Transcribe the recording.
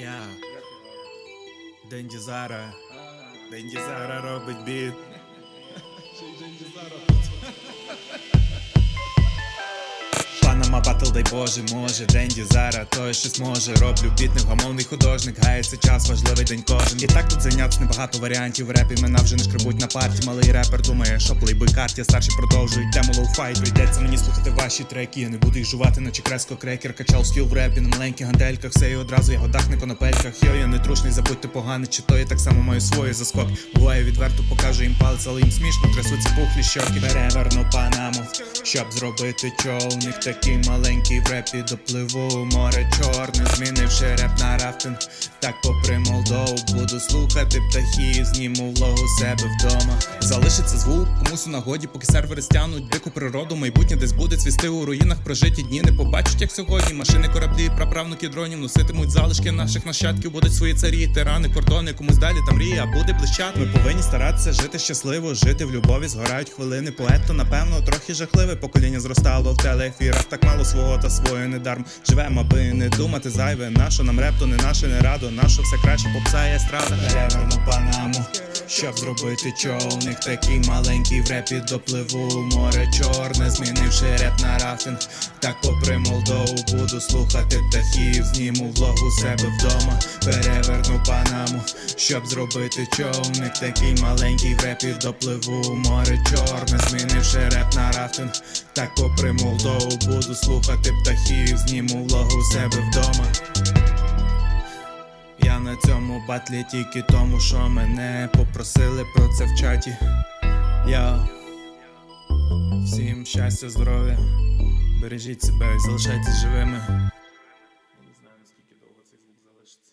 Я Денді Зара. Денді Зара робить біт. Панама батл, дай Боже, може, Денді Зара, той щось може. Роблю біт, невгамовний художник, гається час, важливий день кожен. І так тут зайнятися небагато варіантів. В репі мене вже не шкребуть на парті. Малий репер думає, що плейбой карті, старші продовжують тему лоу-фай. Прийдеться мені слухати ваші треки. Я не буду їх жувати, наче креско крекер. Качав скіл в репі на маленьких гантельках. Все і одразу я годах на конопельках. Йо, я не трушний, забудьте поганий, чи то я так само маю свої заскок. Буває відверто, покажу їм палець, але їм смішно, трясуться пухлі щоки. Переверну панаму, щоб зробити човник. Такий маленький в репі допливу. Море чорне, змінивши реп на рафтинг. Так попри Молдову буду слухати птахів, зніму влогу себе вдома. Залишиться звук комусь у нагоді, поки сервери стянуть дику природу. Майбутнє десь буде цвісти у руїнах прожиті дні. Не побачать, як сьогодні. Машини, кораблі, праправнуки дронів носитимуть залишки наших нащадків. Будуть свої царі, тирани, кордони, комусь далі там мрія буде блищати. Ми повинні старатися жити щасливо, жити в любові. Згорають хвилини. Поет, то напевно трохи жахливе. Покоління зростало в телеефірах. Так мало свого та своє недарм. Живемо, аби не думати зайве. Нащо нам реп, то не наше не радо. Нащо все краще попса і естрада. Переверну панаму. Щоб зробити човник, такий маленький в репі допливу. Море чорне, змінивши реп на рафтинг. Так попри Молдову буду слухати птахів. Зніму влог у себе вдома. Переверну панаму, щоб зробити човник, такий маленький в репі допливу. Море чорне, змінивши реп на рафтинг. Так попри Молдову буду слухати слухати птахів, зніму влогу у себе вдома. Я на цьому батлі тільки тому, що мене попросили про це в чаті. Я всім щастя, здоров'я, бережіть себе і залишайтесь живими. Я не знаю наскільки довго цей звук залишиться.